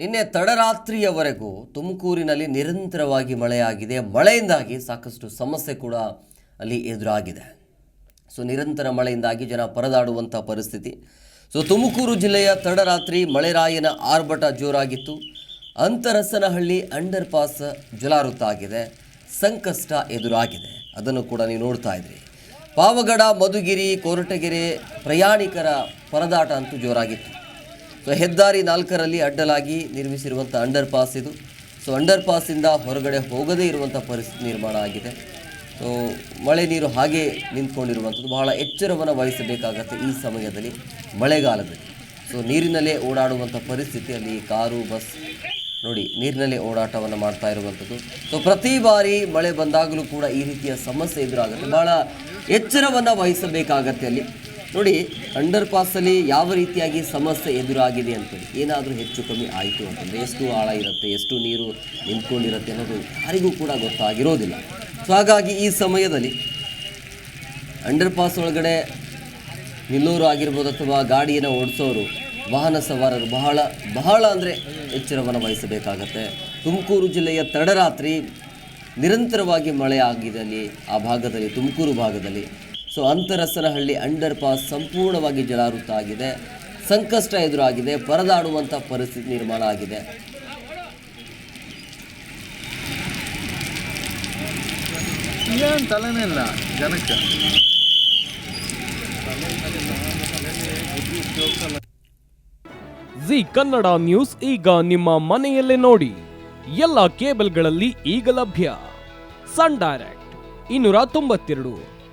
ನಿನ್ನೆ ತಡರಾತ್ರಿಯವರೆಗೂ ತುಮಕೂರಿನಲ್ಲಿ ನಿರಂತರವಾಗಿ ಮಳೆಯಾಗಿದೆ. ಮಳೆಯಿಂದಾಗಿ ಸಾಕಷ್ಟು ಸಮಸ್ಯೆ ಕೂಡ ಅಲ್ಲಿ ಎದುರಾಗಿದೆ. ಸೊ, ನಿರಂತರ ಮಳೆಯಿಂದಾಗಿ ಜನ ಪರದಾಡುವಂಥ ಪರಿಸ್ಥಿತಿ. ಸೊ, ತುಮಕೂರು ಜಿಲ್ಲೆಯ ತಡರಾತ್ರಿ ಮಳೆರಾಯನ ಆರ್ಭಟ ಜೋರಾಗಿತ್ತು. ಅಂತರಸನಹಳ್ಳಿ ಅಂಡರ್ ಪಾಸ್ ಜಲಾವೃತ ಆಗಿದೆ ಸಂಕಷ್ಟ ಎದುರಾಗಿದೆ. ಅದನ್ನು ಕೂಡ ನೀವು ನೋಡ್ತಾ ಇದ್ರಿ. ಪಾವಗಡ, ಮಧುಗಿರಿ, ಕೊರಟಗೆರೆ ಪ್ರಯಾಣಿಕರ ಪರದಾಟ ಅಂತೂ ಜೋರಾಗಿತ್ತು. ಸೊ ಹೆದ್ದಾರಿ ನಾಲ್ಕರಲ್ಲಿ ಅಡ್ಡಲಾಗಿ ನಿರ್ಮಿಸಿರುವಂಥ ಅಂಡರ್ ಪಾಸ್ ಇದು. ಸೊ ಅಂಡರ್ ಪಾಸಿಂದ ಹೊರಗಡೆ ಹೋಗದೇ ಇರುವಂಥ ಪರಿಸ್ಥಿತಿ ನಿರ್ಮಾಣ ಆಗಿದೆ. ಸೊ ಮಳೆ ನೀರು ಹಾಗೆ ನಿಂತ್ಕೊಂಡಿರುವಂಥದ್ದು. ಬಹಳ ಎಚ್ಚರವನ್ನು ವಹಿಸಬೇಕಾಗತ್ತೆ ಈ ಸಮಯದಲ್ಲಿ ಮಳೆಗಾಲದಲ್ಲಿ. ಸೊ ನೀರಿನಲ್ಲೇ ಓಡಾಡುವಂಥ ಪರಿಸ್ಥಿತಿಯಲ್ಲಿ ಕಾರು, ಬಸ್ ನೋಡಿ ನೀರಿನಲ್ಲೇ ಓಡಾಟವನ್ನು ಮಾಡ್ತಾ ಇರುವಂಥದ್ದು. ಸೊ ಪ್ರತಿ ಬಾರಿ ಮಳೆ ಬಂದಾಗಲೂ ಕೂಡ ಈ ರೀತಿಯ ಸಮಸ್ಯೆ ಎದುರಾಗುತ್ತೆ. ಬಹಳ ಎಚ್ಚರವನ್ನು ವಹಿಸಬೇಕಾಗತ್ತೆ ಅಲ್ಲಿ. ನೋಡಿ ಅಂಡರ್ ಪಾಸಲ್ಲಿ ಯಾವ ರೀತಿಯಾಗಿ ಸಮಸ್ಯೆ ಎದುರಾಗಿದೆ ಅಂತೇಳಿ ಏನಾದರೂ ಹೆಚ್ಚು ಕಮ್ಮಿ ಆಯಿತು ಅಂತಂದರೆ ಎಷ್ಟು ಆಳ ಇರುತ್ತೆ, ಎಷ್ಟು ನೀರು ನಿಂತ್ಕೊಂಡಿರುತ್ತೆ ಅನ್ನೋದು ಯಾರಿಗೂ ಕೂಡ ಗೊತ್ತಾಗಿರೋದಿಲ್ಲ. ಸೊ ಹಾಗಾಗಿ ಈ ಸಮಯದಲ್ಲಿ ಅಂಡರ್ ಪಾಸ್ ಒಳಗಡೆ ನಿಲ್ಲೋರು ಆಗಿರ್ಬೋದು ಅಥವಾ ಗಾಡಿಯನ್ನು ಓಡಿಸೋರು, ವಾಹನ ಸವಾರರು ಬಹಳ ಬಹಳ ಅಂದರೆ ಎಚ್ಚರವನ್ನು ವಹಿಸಬೇಕಾಗತ್ತೆ. ತುಮಕೂರು ಜಿಲ್ಲೆಯ ತಡರಾತ್ರಿ ನಿರಂತರವಾಗಿ ಮಳೆ ಆಗಿದೆ ಅಲ್ಲಿ, ಆ ಭಾಗದಲ್ಲಿ, ತುಮಕೂರು ಭಾಗದಲ್ಲಿ. ಸೊ ಅಂತರಸನಹಳ್ಳಿ ಅಂಡರ್ ಪಾಸ್ ಸಂಪೂರ್ಣವಾಗಿ ಜಲಾವೃತ ಆಗಿದೆ ಸಂಕಷ್ಟ ಎದುರಾಗಿದೆ ಪರದಾಡುವಂಥ ಪರಿಸ್ಥಿತಿ ನಿರ್ಮಾಣ ಆಗಿದೆ. ಏನು ತಲೆನೇ ಇಲ್ಲ ಜನಕ್ಕೆ? ಜಿ ಕನ್ನಡ ನ್ಯೂಸ್ ಈಗ ನಿಮ್ಮ ಮನೆಯಲ್ಲೇ ನೋಡಿ. ಎಲ್ಲ ಕೇಬಲ್ಗಳಲ್ಲಿ ಈಗ ಲಭ್ಯ. ಸನ್ ಡೈರೆಕ್ಟ್ ಇನ್ನೂರ ತೊಂಬತ್ತೆರಡು.